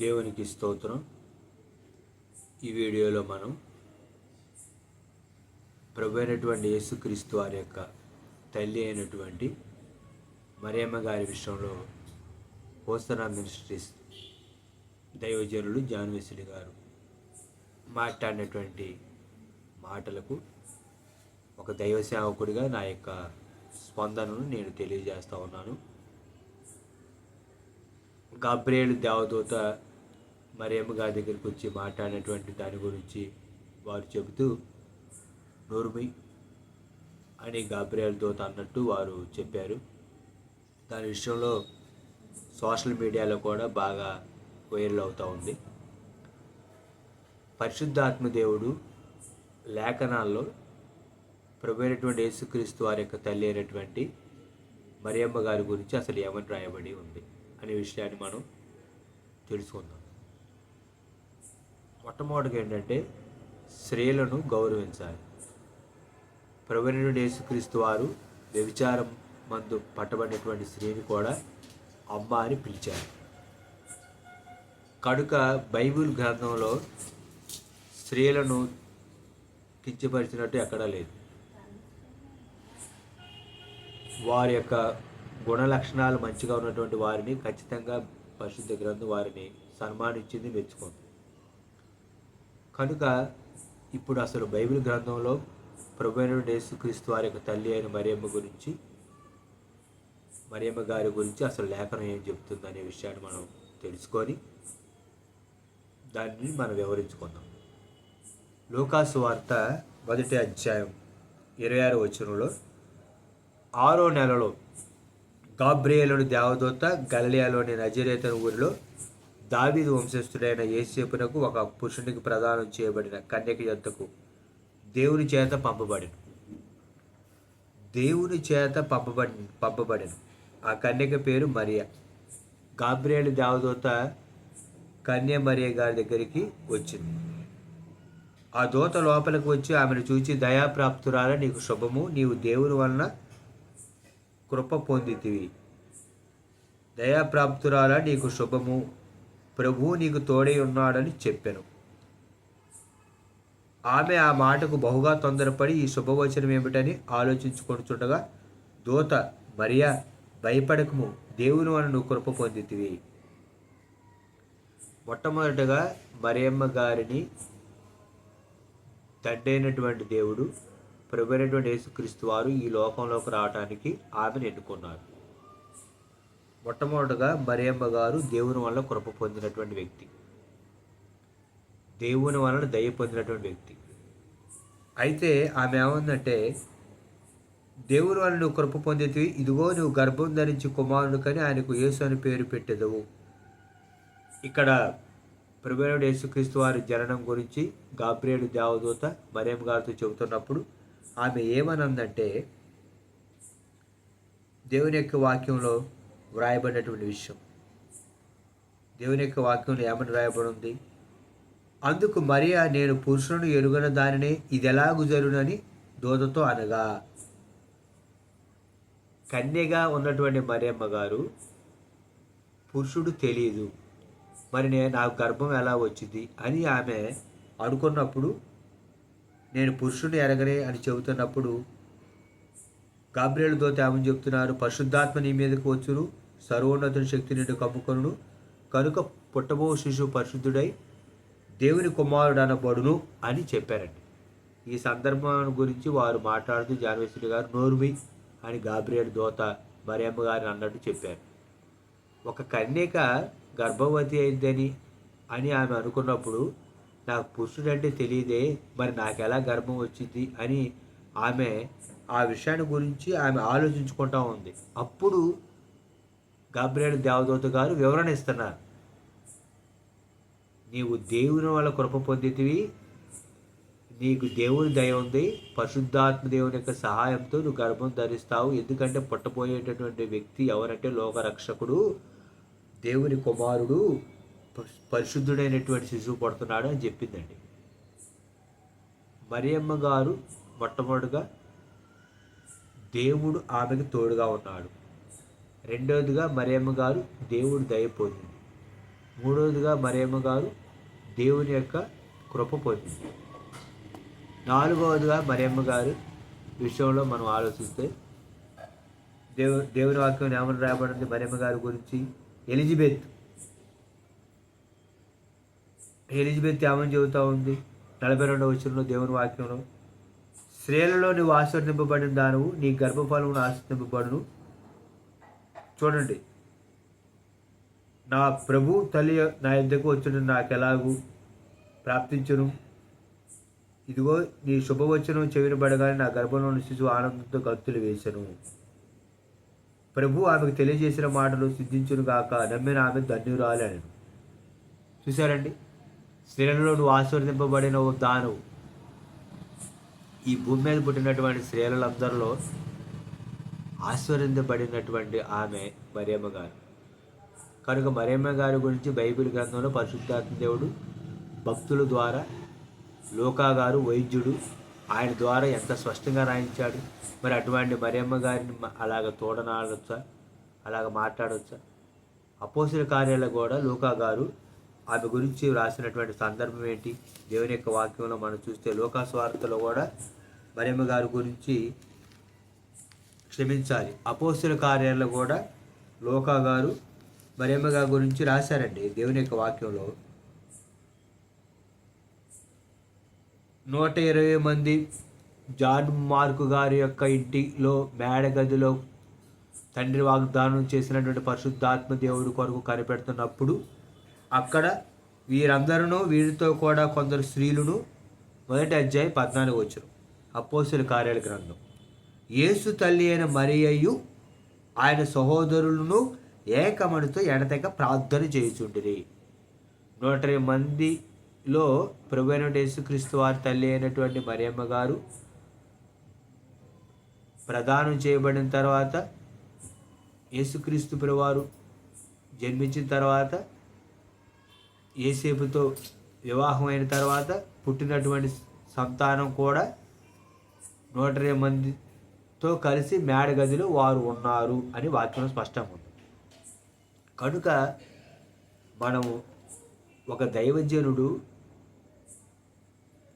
దేవునికి స్తోత్రం. ఈ వీడియోలో మనం ప్రభు అయినటువంటి యేసుక్రీస్తు వారి యొక్క తల్లి అయినటువంటి మరియమ్మ గారి విషయంలో హోసనా మినిస్ట్రీస్ దైవజనులు జాన్వేసుడి గారు మాట్లాడినటువంటి మాటలకు ఒక దైవ సేవకుడిగా నా యొక్క స్పందనను నేను తెలియజేస్తూ ఉన్నాను. గాబ్రియేలు దేవదూత మరియమ్మ గారి దగ్గరికి వచ్చి మాట్లాడినటువంటి దాని గురించి వారు చెబుతూ నోర్మి అని గాబ్రియేల్ అన్నట్టు వారు చెప్పారు. దాని విషయంలో సోషల్ మీడియాలో కూడా బాగా వైరల్ అవుతూ ఉంది. పరిశుద్ధాత్మదేవుడు లేఖనాల్లో ప్రభు అయినటువంటి యేసుక్రీస్తు వారి యొక్క తల్లి అయినటువంటి మరియమ్మ గారి గురించి అసలు ఏమని రాయబడి ఉంది అనే విషయాన్ని మనం తెలుసుకుందాం. మొట్టమొదటిగా ఏంటంటే స్త్రీలను గౌరవించాలి. ప్రవీణుడు యేసుక్రీస్తు వారు వ్యభిచారం మందు పట్టబడినటువంటి స్త్రీని కూడా అమ్మ అని పిలిచారు. కనుక బైబిల్ గ్రంథంలో స్త్రీలను కించపరిచినట్టు ఎక్కడా లేదు. వారి యొక్క గుణ లక్షణాలు మంచిగా ఉన్నటువంటి వారిని ఖచ్చితంగా పరిశుద్ధ గ్రంథం వారిని సన్మానించింది మెచ్చుకుంది. కనుక ఇప్పుడు అసలు బైబిల్ గ్రంథంలో ప్రభు అయినటువంటి యేసుక్రీస్తు వారి యొక్క తల్లి అయిన మరియమ్మ గురించి మరియమ్మ గారి గురించి అసలు లేఖనం ఏం చెప్తుంది అనే విషయాన్ని మనం తెలుసుకొని దాన్ని మనం వివరించుకుందాం. లోకాసు వార్త మొదటి అధ్యాయం ఇరవై ఆరు వచనంలో ఆరో నెలలో గాబ్రియేలుని దేవదూత గలలియాలోని నజరేతన ఊరిలో దావీదు వంశస్థుడైన ఏసేపునకు ఒక పురుషునికి ప్రదానం చేయబడిన కన్యక యొద్దకు దేవుని చేత పంపబడిన. దేవుని చేత పంపబడి పంపబడిన. ఆ కన్యక పేరు మరియా. గాబ్రియేలు దేవదూత కన్య మరియ గారి దగ్గరికి వచ్చింది. ఆ దూత లోపలికి వచ్చి ఆమెను చూచి దయాప్రాప్తురాల నీకు శుభము. నీవు దేవుని వలన కృప పొందితివి. దయాప్రాప్తురాల నీకు శుభము. ప్రభువు నీకు తోడై ఉన్నాడని చెప్పాను. ఆమె ఆ మాటకు బహుగా తొందరపడి ఈ శుభవచనం ఏమిటని ఆలోచించుకుంటుండగా దూత మరియా భయపడకము. దేవుని వలన కృప పొందితివి. మొట్టమొదటగా మరియమ్మ గారిని తండ్రైనటువంటి దేవుడు ప్రభు అయినటువంటి యేసుక్రీస్తు వారు ఈ లోకంలోకి రావడానికి ఆమెను ఎన్నుకున్నారు. మొట్టమొదటగా మరియమ్మ గారు దేవుని వల్ల కృప పొందినటువంటి వ్యక్తి. దేవుని వలన దయ పొందినటువంటి వ్యక్తి. అయితే ఆమె ఏమందంటే దేవుని వలన నువ్వు కృప పొందితే ఇదిగో నువ్వు గర్భం ధరించి కుమారుడు కానీ ఆయనకు యేసు అని పేరు పెట్టేదవు. ఇక్కడ ప్రభుత్వ యేసుక్రీస్తు వారి జననం గురించి గాబ్రియేలు దేవదూత మరియమ్మ గారితో చెబుతున్నప్పుడు ఆమె ఏమనందంటే దేవుని యొక్క వాక్యంలో వ్రాయబడినటువంటి విషయం. దేవుని యొక్క వాక్యంలో ఏమని వ్రాయబడి ఉంది అందుకు మరియా నేను పురుషులను ఎరుగన దానినే ఇది ఎలాగు జరుగునని దోదతో అనగా కన్యగా ఉన్నటువంటి మరియమ్మ గారు పురుషుడు తెలియదు మరి నేను నాకు గర్భం ఎలా వచ్చింది అని ఆమె అనుకున్నప్పుడు నేను పురుషుని ఎరగనే అని చెబుతున్నప్పుడు గాబ్రియల్ దోత ఏమని చెప్తున్నారు. పరిశుద్ధాత్మ నీ మీదకు వచ్చును. సర్వోన్నతుని శక్తి నిన్ను కమ్ముకొనుడు కనుక పుట్టబో శిశువు పరిశుద్ధుడై దేవుని కుమారుడు అనబడును అని చెప్పారండి. ఈ సందర్భం గురించి వారు మాట్లాడుతూ జానవేశ్వరి గారు నోర్మి అని గాబ్రియల్ దోత మరియమ్మ గారిని అన్నట్టు చెప్పారు. ఒక కన్యక గర్భవతి అయిందని అని ఆమె అనుకున్నప్పుడు నాకు పురుషుడంటే తెలియదే మరి నాకు ఎలా గర్భం వచ్చింది అని ఆమె ఆ విషయాన్ని గురించి ఆమె ఆలోచించుకుంటా ఉంది. అప్పుడు గాబ్రియల్ దేవదూత గారు వివరణ ఇస్తున్నారు. నీవు దేవుని వల్ల కృప పొందితివి. నీకు దేవుని దయ ఉంది. పరిశుద్ధాత్మ దేవుని యొక్క సహాయంతో నువ్వు గర్భం ధరిస్తావు. ఎందుకంటే పుట్టబోయేటటువంటి వ్యక్తి ఎవరంటే లోకరక్షకుడు దేవుని కుమారుడు పరిశుద్ధుడైనటువంటి శిశువు పడుతున్నాడు అని చెప్పిందండి. మరియమ్మ గారు మొట్టమొదటిగా దేవుడు ఆమెకు తోడుగా ఉన్నాడు. రెండవదిగా మరియమ్మ గారు దేవుడు దయ పొందింది. మూడవదిగా మరియమ్మ గారు దేవుని యొక్క కృప పొందింది. నాలుగవదిగా మరియమ్మ గారు విషయంలో మనం ఆలోచిస్తే దేవు దేవుని వాక్యం ఏమని రాయబడింది మరియమ్మ గారి గురించి. ఎలిజబెత్. ఎలిజబెత్ ఏమని చెబుతూ ఉంది? నలభై రెండవ వచ్చిన దేవుని వాక్యంలో స్త్రీలలో నువ్వు ఆశీర్వదింపబడిన దానవు నీ గర్భఫలమును ఆశీర్వదింపబడును. చూడండి. నా ప్రభు తల్లి నా ఇద్దకు వచ్చిన నాకు ఎలాగూ ప్రాప్తించును. ఇదిగో నీ శుభవచనం చెవినబడగానే నా గర్భంలోని శిశువు ఆనందంతో గంతులు వేశాను ప్రభు ఆమెకు తెలియజేసిన మాటలు సిద్ధించును గాక నమ్మిన ఆమె ధన్యురాలు అని చూశారండి? స్త్రీలలో నువ్వు ఆశీర్వదింపబడిన ఓ దానవు. ఈ భూమి మీద పుట్టినటువంటి స్త్రీలందరిలో ఆశీర్వదింపబడినటువంటి ఆమె మరియమ్మ గారు. కనుక మరియమ్మ గారి గురించి బైబిల్ గ్రంథంలో పరిశుద్ధాత్మ దేవుడు భక్తుల ద్వారా లోకా గారు వైద్యుడు ఆయన ద్వారా ఎంత స్పష్టంగా రాయించాడు. మరి అటువంటి మరియమ్మ గారిని అలాగ తోడనాడొచ్చా? అలాగ మాట్లాడొచ్చా? అపోసిన కార్యాలు కూడా లోకా గారు ఆమె గురించి రాసినటువంటి సందర్భం ఏంటి? దేవుని యొక్క వాక్యంలో మనం చూస్తే లోకా స్వార్థలో కూడా మరియమ్మ గారి గురించి క్షమించాలి. అపోస్తుల కార్యాలలో కూడా లోకా గారు మరియమ్మ గారి గురించి రాశారండి దేవుని యొక్క వాక్యంలో. నూట ఇరవై మంది జాన్ మార్కు గారి యొక్క ఇంటిలో మేడ గదిలో తండ్రి వాగ్దానం చేసినటువంటి పరిశుద్ధాత్మ దేవుడి కొరకు కనిపెడుతున్నప్పుడు అక్కడ వీరందరూ వీరితో కూడా కొందరు స్త్రీలను మొదటి అధ్యాయ పద్నాలుగు వచ్చారు అపోసుల కార్యాల గ్రంథం. యేసు తల్లి అయిన మరియయు ఆయన సహోదరులను ఏకమనితో ఎడతెగ ప్రార్థన చేయుచుండిరి. నూట ఇరవై మందిలో ప్రభు యేసుక్రీస్తు వారి తల్లి అయినటువంటి మరియమ్మ గారు ప్రదానం చేయబడిన తర్వాత యేసుక్రీస్తు ప్రభువారు జన్మించిన తర్వాత ఏసేపుతో వివాహం అయిన తర్వాత పుట్టినటువంటి సంతానం కూడా నూట ఇరవై మందితో కలిసి మేడ గదిలో వారు ఉన్నారు అని వాక్యంలో స్పష్టంగా ఉంది. కనుక మనము ఒక దైవజనుడు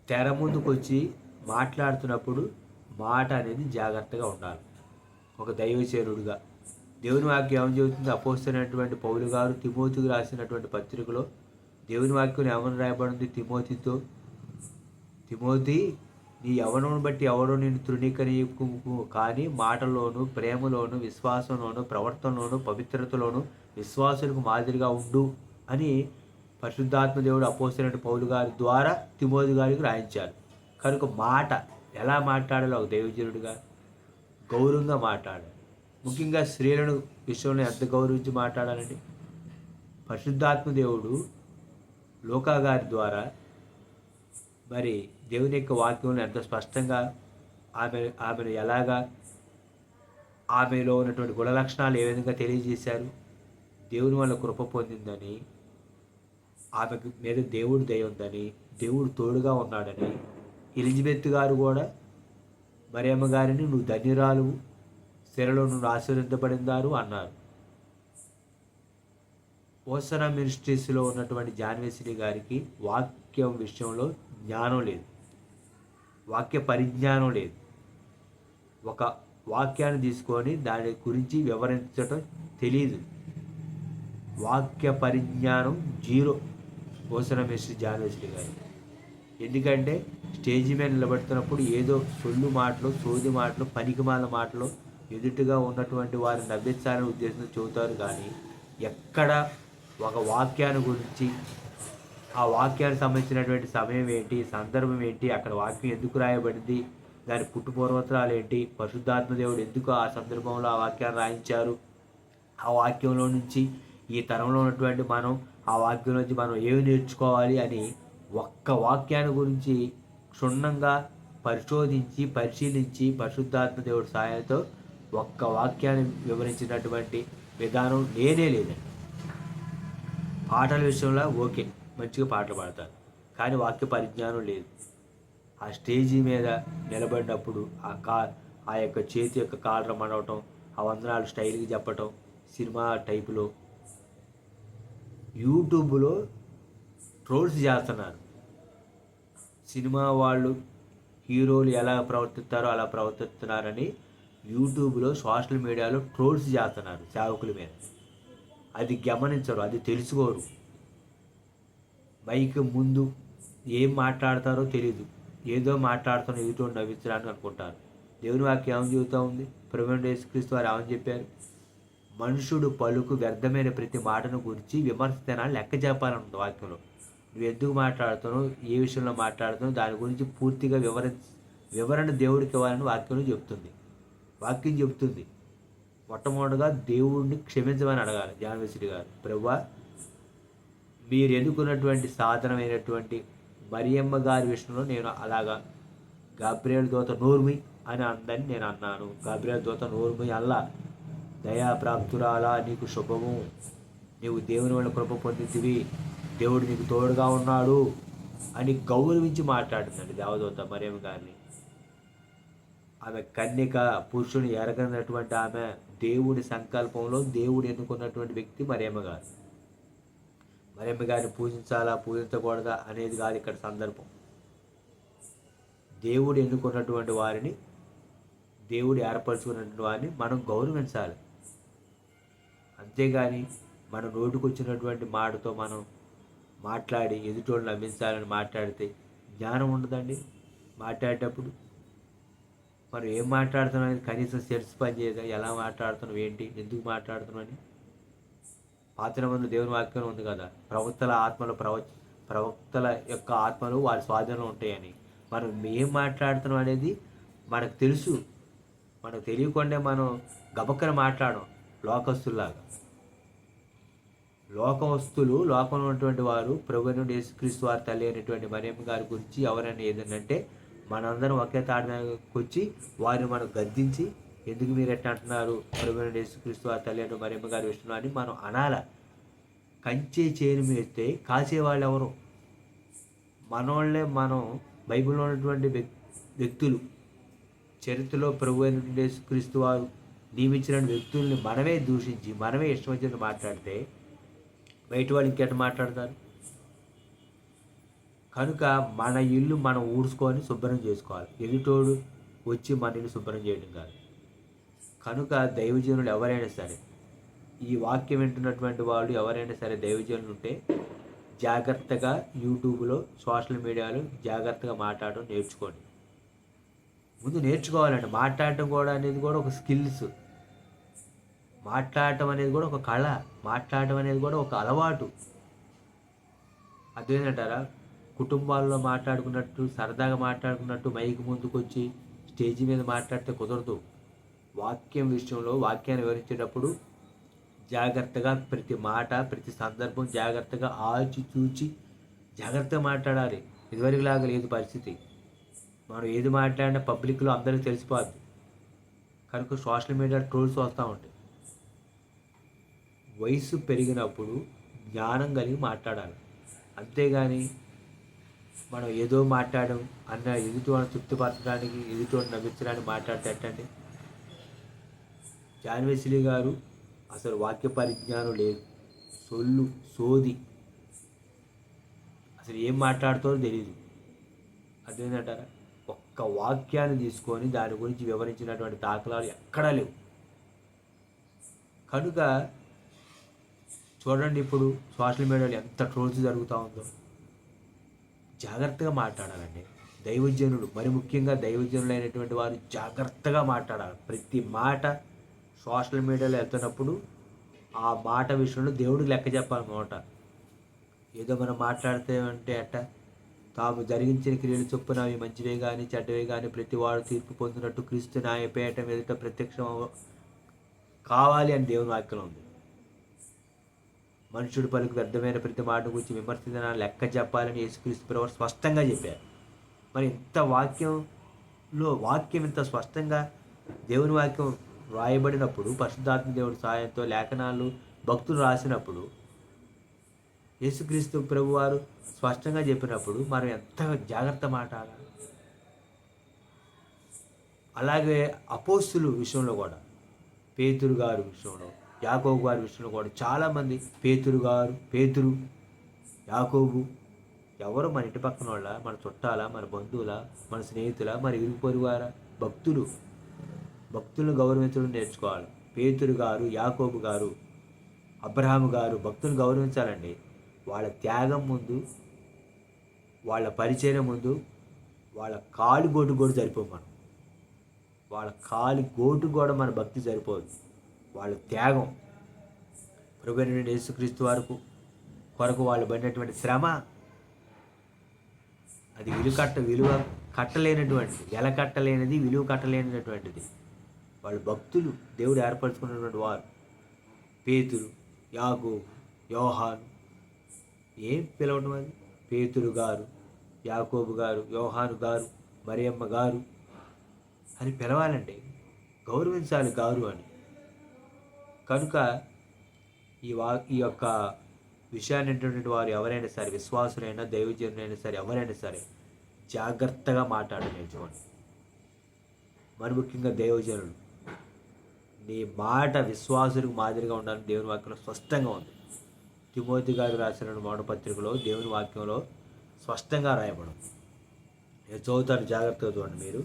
తెర ముందుకు వచ్చి మాట్లాడుతున్నప్పుడు మాట అనేది జాగ్రత్తగా ఉండాలి. ఒక దైవజనుడుగా. దేవుని వాక్యం ఏమని చెబుతుంది? అపోస్తున్నటువంటి పౌలు గారు తిమోతికి రాసినటువంటి పత్రికలో దేవుని వాక్యం ఏమని రాయబడింది? తిమోతితో తిమోతి నీ యవనను బట్టి ఎవరు నేను తృణీకరీకు కానీ మాటలోను ప్రేమలోను విశ్వాసంలోను ప్రవర్తనలోను పవిత్రతలోను విశ్వాసులకు మాదిరిగా ఉండు అని పరిశుద్ధాత్మ దేవుడు అపోసినట్టు పౌలు గారి ద్వారా తిమోది గారికి రాయించారు. కనుక మాట ఎలా మాట్లాడాలో ఒక దైవజనుడిగా గౌరవంగా మాట్లాడాలి. ముఖ్యంగా స్త్రీలను విషయంలో ఎంత గౌరవించి మాట్లాడాలండి? పరిశుద్ధాత్మ దేవుడు లోకా గారి ద్వారా మరి దేవుని యొక్క వాక్యంలో ఎంత స్పష్టంగా ఆమె ఆమెను ఎలాగా ఆమెలో ఉన్నటువంటి గుణ లక్షణాలు ఏ విధంగా తెలియజేశారు? దేవుని వల్ల కృప పొందిందని ఆమెకు మీద దేవుడు దయ ఉందని దేవుడు తోడుగా ఉన్నాడని ఎలిజబెత్ గారు కూడా మరియమ్మ గారిని నువ్వు ధన్యురాలు స్థిరలో నువ్వు ఆశీర్వదించబడిందారు అన్నారు. ఓసన మినిస్ట్రీస్లో ఉన్నటువంటి జాన్వేశ్వరి గారికి వాక్యం విషయంలో జ్ఞానం లేదు. వాక్య పరిజ్ఞానం లేదు. ఒక వాక్యాన్ని తీసుకొని దాని గురించి వివరించటం తెలియదు వాక్య పరిజ్ఞానం జీరో. ఓసన మినిస్ట్రీ జాన్వేశ్వరి గారు. ఎందుకంటే స్టేజ్ మీద నిలబడుతున్నప్పుడు ఏదో సొల్లు మాటలు సోది మాటలు పనికిమాల మాటలు ఎదుటిగా ఉన్నటువంటి వారిని నవ్వించాలనే ఉద్దేశంతో చెబుతారు కానీ ఎక్కడ ఒక వాక్యాన్ని గురించి ఆ వాక్యానికి సంబంధించినటువంటి సమయం ఏంటి? సందర్భం ఏంటి? అక్కడ వాక్యం ఎందుకు రాయబడింది? దాని పుట్టుపూర్వతరాలు ఏంటి? పరిశుద్ధాత్మ దేవుడు ఎందుకు ఆ సందర్భంలో ఆ వాక్యాన్ని రాయించారు? ఆ వాక్యంలో నుంచి ఈ తరంలో ఉన్నటువంటి మనం ఆ వాక్యం నుంచి మనం ఏమి నేర్చుకోవాలి అని ఒక్క వాక్యాన్ని గురించి క్షుణ్ణంగా పరిశోధించి పరిశీలించి పరిశుద్ధాత్మ దేవుడి సహాయంతో ఒక్క వాక్యాన్ని వివరించినటువంటి విధానం లేనే లేదండి. పాటల విషయంలో ఓకే. మంచిగా పాటలు పాడతారు. కానీ వాక్య పరిజ్ఞానం లేదు. ఆ స్టేజీ మీద నిలబడినప్పుడు ఆ కా ఆ యొక్క చేతి యొక్క కాలర మడవటం ఆ వందనాలు స్టైల్కి చెప్పటం సినిమా టైపులో యూట్యూబ్లో ట్రోల్స్ చేస్తున్నారు. సినిమా వాళ్ళు హీరోలు ఎలా ప్రవర్తిస్తారో అలా ప్రవర్తిస్తున్నారని యూట్యూబ్లో సోషల్ మీడియాలో ట్రోల్స్ చేస్తున్నారు సేవకుల మీద. అది గమనించరు అది తెలుసుకోరు. బైక్ ముందు ఏం మాట్లాడతారో తెలీదు. ఏదో మాట్లాడుతున్న ఎదుటో నవ్వించడానికి అనుకుంటారు. దేవుని వాక్యం ఏమని చెబుతూ ఉంది? ప్రభుత్వ యేసుక్రీస్తు వారు ఏమని చెప్పారు? మనుషుడు పలుకు వ్యర్థమైన ప్రతి మాటను గురించి విమర్శించాలని లెక్క చెప్పాలని ఉంది వాక్యంలో. నువ్వు ఎందుకు మాట్లాడుతున్నావు? ఏ విషయంలో మాట్లాడుతున్నావు? దాని గురించి పూర్తిగా వివర వివరణ దేవుడికి ఇవ్వాలని వాక్యంలో చెప్తుంది వాక్యం చెబుతుంది. మొట్టమొదటిగా దేవుడిని క్షమించమని అడగాలి జానవేశ్వరి గారు. ప్రభు మీరు ఎన్నుకున్నటువంటి సాధనమైనటువంటి మరియమ్మ గారి విషయంలో నేను అలాగా గాబ్రియల్ దోత నోర్మి అని అందని నేను అన్నాను. గాబ్రియల్ దోత నోర్మి అల్లా దయాప్రాప్తురాలా నీకు శుభము. నీవు దేవుని వల్ల కృప పొందితివి. దేవుడు నీకు తోడుగా ఉన్నాడు అని గౌరవించి మాట్లాడుతుందండి దేవదూత మరియమ్మ గారిని. ఆమె కన్యక పురుషుని ఎరగనటువంటి ఆమె దేవుడి సంకల్పంలో దేవుడు ఎన్నుకున్నటువంటి వ్యక్తి మరియమ్మ గారు. మరియమ్మ గారిని పూజించాలా పూజించకూడదా అనేది కాదు ఇక్కడ సందర్భం. దేవుడు ఎన్నుకున్నటువంటి వారిని దేవుడు ఏర్పరచుకున్నటువంటి వారిని మనం గౌరవించాలి. అంతేగాని మన నోటికొచ్చినటువంటి మాటతో మనం మాట్లాడి ఎదుటోళ్ళు నవ్వించాలని మాట్లాడితే జ్ఞానం ఉండదండి మాట్లాడేటప్పుడు. మనం ఏం మాట్లాడుతున్నాం అనేది కనీసం సెన్స్ పని చేయదా? ఎలా మాట్లాడుతున్నాం ఏంటి? ఎందుకు మాట్లాడుతున్నాం అని పాత్ర ముందు దేవుని వాక్యం ఉంది కదా? ప్రవక్తల ఆత్మలు ప్రవ ప్రవక్తల యొక్క ఆత్మలు వారి స్వాధీనంలో ఉంటాయని. మనం ఏం మాట్లాడుతున్నాం అనేది మనకు తెలుసు. మనకు తెలియకుండా మనం గబక్కన మాట్లాడడం లోకస్తుల్లాగా. లోకవస్తులు లోకంలో ఉన్నటువంటి వారు ప్రభు నుండి యేసుక్రీస్తు వారి తల్లి అయినటువంటి మరియమ్మ గారి గురించి ఎవరైనా ఏదంటే మనందరం ఒకే తాడకొచ్చి వారిని మనం గద్దించి ఎందుకు మీరు ఎట్లా అంటున్నారు? ప్రభు యేసుక్రీస్తు ఆ తల్లి అయిన మరియమ్మ గారి విషయంలో అని మనం అనాల. కంచే చేను మేస్తే కాసేవాళ్ళు ఎవరు? మనోళ్ళే మనం బైబిల్లో ఉన్నటువంటి వ్యక్తులు. చరిత్రలో ప్రభు అయినటువంటి యేసుక్రీస్తు వారు నియమించిన వ్యక్తుల్ని మనమే దూషించి మనమే ఇష్టం వచ్చినట్టు మాట్లాడితే బయట వాళ్ళు ఇంకెట మాట్లాడతారు? కనుక మన ఇల్లు మనం ఊడ్చుకొని శుభ్రం చేసుకోవాలి. ఎదుటోడు వచ్చి మన ఇల్లు శుభ్రం చేయడం కాదు. కనుక దైవజనులు ఎవరైనా సరే ఈ వాక్యం వింటున్నటువంటి వాళ్ళు ఎవరైనా సరే దైవజనులు ఉంటే జాగ్రత్తగా యూట్యూబ్లో సోషల్ మీడియాలో జాగ్రత్తగా మాట్లాడడం నేర్చుకోండి. ముందు నేర్చుకోవాలండి. మాట్లాడటం కూడా అనేది కూడా ఒక స్కిల్స్. మాట్లాడటం అనేది కూడా ఒక కళ. మాట్లాడటం అనేది కూడా ఒక అలవాటు. అదేంటంటారా? కుటుంబాల్లో మాట్లాడుకున్నట్టు సరదాగా మాట్లాడుకున్నట్టు మైక్ ముందుకు వచ్చి మీద మాట్లాడితే కుదరదు. వాక్యం విషయంలో వాక్యాన్ని వివరించేటప్పుడు జాగ్రత్తగా ప్రతి మాట ప్రతి సందర్భం జాగ్రత్తగా ఆచి చూచి జాగ్రత్తగా మాట్లాడాలి. ఇదివరకు లాగా లేదు పరిస్థితి. మనం ఏది మాట్లాడినా పబ్లిక్లో అందరికీ తెలిసిపోద్ది. కనుక సోషల్ మీడియా ట్రోల్స్ వస్తూ ఉంటాయి. వయసు పెరిగినప్పుడు జ్ఞానం కలిగి మాట్లాడాలి. అంతేగాని మనం ఏదో మాట్లాడడం అన్న ఎదుటివాడిని తృప్తిపరచడానికి ఎదుటివాడిని నవ్వించడానికి మాట్లాడితే ఎట్టండి గారు అసలు వాక్య పరిజ్ఞానం లేదు. సొల్లు సోది. అసలు ఏం మాట్లాడుతుందో తెలియదు అదేంటారా ఒక్క వాక్యాన్ని తీసుకొని దాని గురించి వివరించినటువంటి దాఖలాలు ఎక్కడా లేవు. కనుక చూడండి ఇప్పుడు సోషల్ మీడియాలో ఎంత ట్రోల్స్ జరుగుతూ ఉందో. జాగ్రత్తగా మాట్లాడాలండి. దైవజనులు మరి ముఖ్యంగా దైవజనులు అయినటువంటి వారు జాగ్రత్తగా మాట్లాడాలి. ప్రతి మాట సోషల్ మీడియాలో వెళ్తున్నప్పుడు ఆ మాట విషయంలో దేవుడికి లెక్క చెప్పాలన్నమాట. ఏదో మనం మాట్లాడితే అంటే అట్ట తాము జరిగించిన క్రియలు చొప్పున అవి మంచివే కానీ చెడ్డవే కానీ ప్రతి వాడు తీర్పు పొందినట్టు క్రీస్తు నాయపేయటం ఎదుట ప్రత్యక్షం కావాలి అని దేవుని వాక్యం ఉంది. మనుషుడు పలుకు వ్యర్థమైన ప్రతి మాట గురించి విమర్శించిన లెక్క చెప్పాలని యేసుక్రీస్తు ప్రభు స్పష్టంగా చెప్పారు. మరి ఇంత వాక్యంలో వాక్యం ఇంత స్పష్టంగా దేవుని వాక్యం వ్రాయబడినప్పుడు పరిశుద్ధాత్మ దేవుడి సహాయంతో లేఖనాలు భక్తులు రాసినప్పుడు యేసుక్రీస్తు ప్రభువారు స్పష్టంగా చెప్పినప్పుడు మనం ఎంత జాగ్రత్త మాట్లాడాలి. అలాగే అపోస్తులు విషయంలో కూడా పేతురు గారు విషయంలో యాకోబు గారి విషయంలో కూడా చాలామంది పేతురు గారు పేతురు యాకోబు ఎవరు మన ఇంటి పక్కన వాళ్ళ మన చుట్టాల మన బంధువుల మన స్నేహితుల మన ఇరుగు పొరుగువారా భక్తులు భక్తులను గౌరవించడం నేర్చుకోవాలి. పేతురు గారు యాకోబు గారు అబ్రహాము గారు భక్తులను గౌరవించాలండి. వాళ్ళ త్యాగం ముందు వాళ్ళ పరిచయం ముందు వాళ్ళ కాలు గోటు కూడా సరిపోదు మనం. వాళ్ళ కాలి గోటు కూడా మన భక్తి సరిపోదు. వాళ్ళ త్యాగం. ప్రభుత్వ యేసుక్రీస్తు వరకు కొరకు వాళ్ళు పడినటువంటి శ్రమ అది విలువ కట్ట విలువ కట్టలేనటువంటిది. ఎలా కట్టలేనిది విలువ కట్టలేనటువంటిది. వాళ్ళు భక్తులు దేవుడు ఏర్పరచుకున్నటువంటి వారు. పేతురు యాగు యోహాను. ఏం పిలవడం అది? పేతురు గారు యాకోబు గారు యోహాను గారు మరియమ్మ గారు అని పిలవాలండి. గౌరవించాలి గారు అని. కనుక ఈ వా ఈ యొక్క విషయాన్ని వింటున్నటువంటి వారు ఎవరైనా సరే విశ్వాసులైనా దైవజనులైనా సరే ఎవరైనా సరే జాగ్రత్తగా మాట్లాడ నేర్చుకోండి. మరి ముఖ్యంగా దైవజనులు. నీ మాట విశ్వాసులకు మాదిరిగా ఉండాలని దేవుని వాక్యంలో స్పష్టంగా ఉంది. తిమోతి గారు రాసిన మాట పత్రికలో దేవుని వాక్యంలో స్పష్టంగా రాయబడం నేను చదువుతాను జాగ్రత్తగా చూడండి మీరు.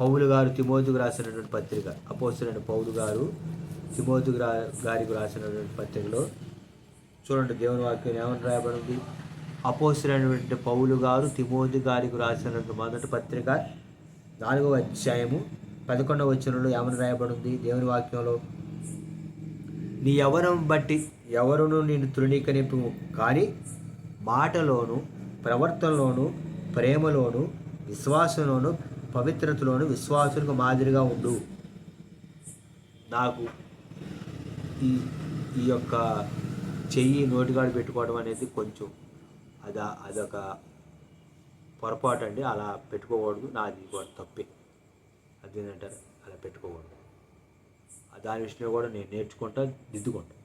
పౌలు గారు తిమోతికి రాసినటువంటి పత్రిక అపోసిన పౌలు గారు తిమోతి గా- గారికి రాసినటువంటి పత్రికలో చూడండి దేవుని వాక్యం ఏమని రాయబడింది? అపోసినటువంటి పౌలు గారు తిమోతి గారికి రాసినటువంటి మొదటి పత్రిక నాలుగవ అధ్యాయము పదకొండవ వచనంలో ఏమని రాయబడింది? దేవుని వాక్యంలో నీ యవనం బట్టి ఎవరును నేను తృణీకరింపు కానీ మాటలోను ప్రవర్తనలోను ప్రేమలోను విశ్వాసంలోను పవిత్రతలోను విశ్వాసులకు మాదిరిగా ఉండు. నాకు ఈ ఈ యొక్క చెయ్యి నోటిగాడు పెట్టుకోవడం అనేది కొంచెం అద అదొక పొరపాటు అండి. అలా పెట్టుకోకూడదు. నాది కూడా తప్పే. అంటారు అలా పెట్టుకోకూడదు. దాని విషయంలో కూడా నేను నేర్చుకుంటా దిద్దుకుంటా.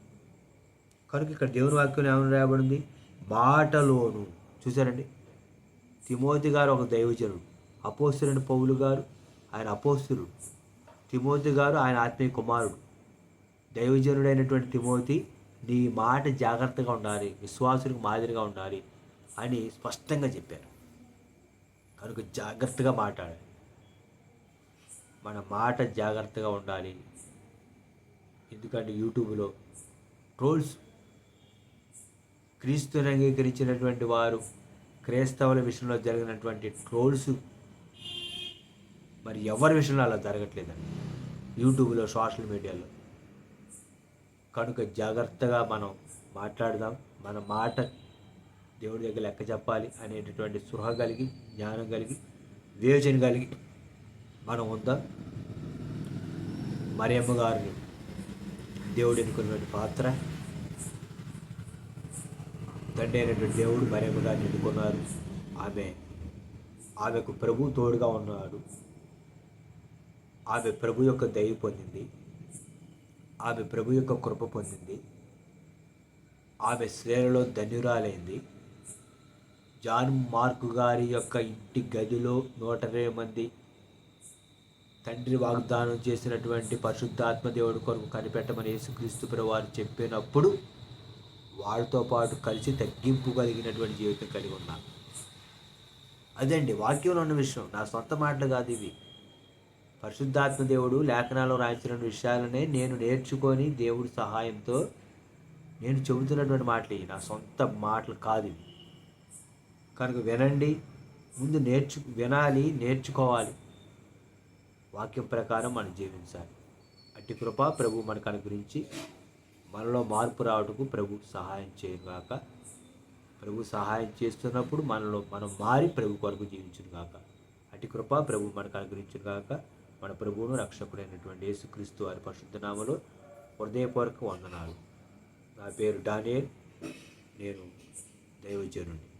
కనుక ఇక్కడ దేవుని వాక్యం ఏమని రాయబడింది? మాటలోను. చూసారండి తిమోతి గారు ఒక దైవజనుడు. అపోస్తులని పౌలు గారు ఆయన అపోస్తులుడు తిమోతి గారు ఆయన ఆత్మీయ కుమారుడు. దైవజనుడైనటువంటి తిమోతి నీ మాట జాగ్రత్తగా ఉండాలి విశ్వాసులకు మాదిరిగా ఉండాలి అని స్పష్టంగా చెప్పారు. కనుక జాగ్రత్తగా మాట్లాడాలి. మన మాట జాగ్రత్తగా ఉండాలి. ఎందుకంటే యూట్యూబ్లో ట్రోల్స్ క్రీస్తుని అంగీకరించినటువంటి వారు క్రైస్తవుల విషయంలో జరిగినటువంటి ట్రోల్స్ మరి ఎవరి విషయంలో అలా జరగట్లేదండి? యూట్యూబ్లో సోషల్ మీడియాలో. కనుక జాగ్రత్తగా మనం మాట్లాడదాం. మన మాట దేవుడి దగ్గర లెక్క చెప్పాలి అనేటటువంటి స్పృహ కలిగి జ్ఞానం కలిగి వివేచన కలిగి మనం వద్ద మరియమ్మ గారిని దేవుడు ఎన్నుకున్నటువంటి పాత్ర. తండ్రి అయినటువంటి దేవుడు మరియమ్మ గారిని ఎన్నుకున్నారు. ఆమె ఆమెకు ప్రభు తోడుగా ఉన్నాడు. ఆమె ప్రభు యొక్క దయ పొందింది. ఆమె ప్రభు యొక్క కృప పొందింది. ఆమె స్త్రీలలో ధన్యురాలైంది. జాన్ మార్కు గారి యొక్క ఇంటి గదిలో నూట ఇరవై మంది తండ్రి వాగ్దానం చేసినటువంటి పరిశుద్ధాత్మ దేవుడి కొరకు కనిపెట్టమని యేసుక్రీస్తు వారు చెప్పినప్పుడు వాళ్ళతో పాటు కలిసి తగ్గింపు కలిగినటువంటి జీవితం కలిగి ఉన్నాను అదండి వాక్యంలో ఉన్న విషయం. నా సొంత మాటలు కాదు ఇవి. పరిశుద్ధాత్మ దేవుడు లేఖనాల్లో రాయించిన విషయాలనే నేను నేర్చుకొని దేవుడి సహాయంతో నేను చెబుతున్నటువంటి మాటలు ఇవి. నా సొంత మాటలు కాదు ఇవి. కనుక వినండి. ముందు నేర్చు వినాలి నేర్చుకోవాలి. వాక్యం ప్రకారం మనం జీవించాలి. అట్టి కృప ప్రభు మనకు అనుగ్రహించి మనలో మార్పు రావటకు ప్రభు సహాయం చేయగాక ప్రభు సహాయం చేస్తున్నప్పుడు మనలో మనం మారి ప్రభు కొరకు జీవించును గాక అట్టి కృప ప్రభు మనకు అనుగ్రహించును గాక మన ప్రభువును రక్షకుడైనటువంటి యేసుక్రీస్తు వారి పరిశుద్ధనామలో హృదయపూర్వక వందనాలు. నా పేరు డానియల్. నేను దైవజనుడిని.